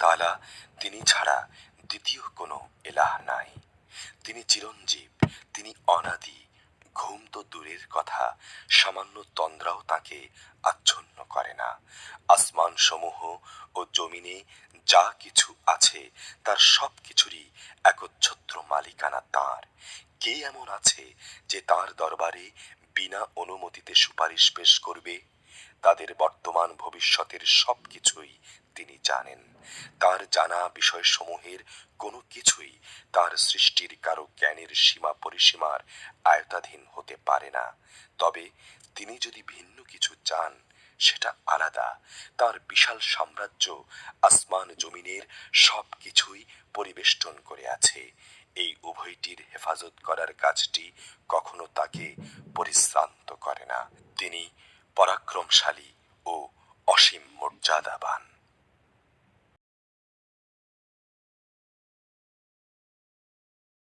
তাআলা তিনি ছাড়া দ্বিতীয় কোনো এলাহ নাই। তিনি চিরঞ্জীব, তিনি অনাদি, ঘুম তো দূরের কথা, সামান্য তন্দ্রাও তাকে আচ্ছন্ন করে না। আসমান সমূহ ও জমিনে যা কিছু আছে, তার সব কিছুরই একচ্ছত্র মালিকানা তার। কে এমন আছে যে তার দরবারে বিনা অনুমতিতে সুপারিশ পেশ করবে? তাদের বর্তমান ভবিষ্যতের সব কিছুই তিনি জানেন। তার জানা বিষয়সমূহের কোনো কিছুই তার সৃষ্টির কারও জ্ঞানের সীমা পরিসীমার আয়তাধীন হতে পারে না। তবে তিনি যদি ভিন্ন কিছু চান, সেটা আলাদা। তার বিশাল সাম্রাজ্য আসমান জমিনের সব কিছুই পরিবেষ্টন করে আছে। এই উভয়টির হেফাজত করার কাজটি কখনো তাকে পরিশ্রান্ত করে না। তিনি পরাক্রমশালী ও অসীম মর্যাদাবান।